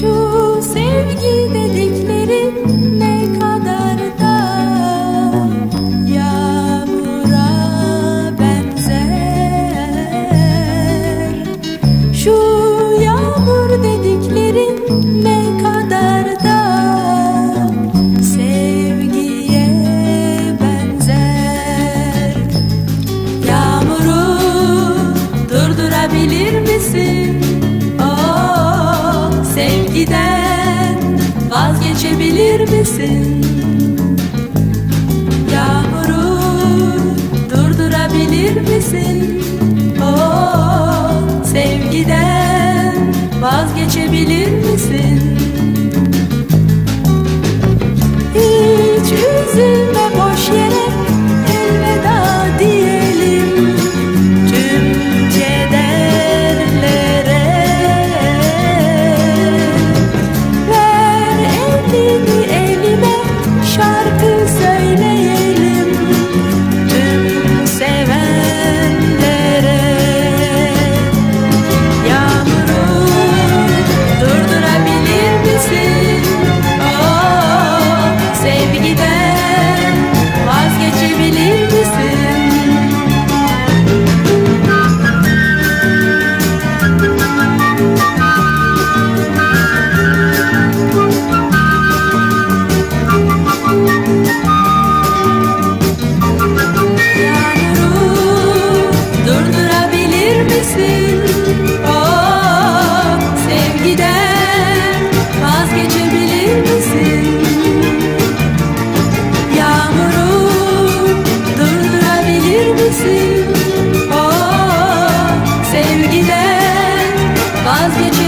Şu sevgi dedikleri ne kadar da yağmura benzer. Şu vazgeçebilir misin? Yağmuru durdurabilir misin? Oh, sevgiden vazgeçebilir misin? şarkı vazgeçin.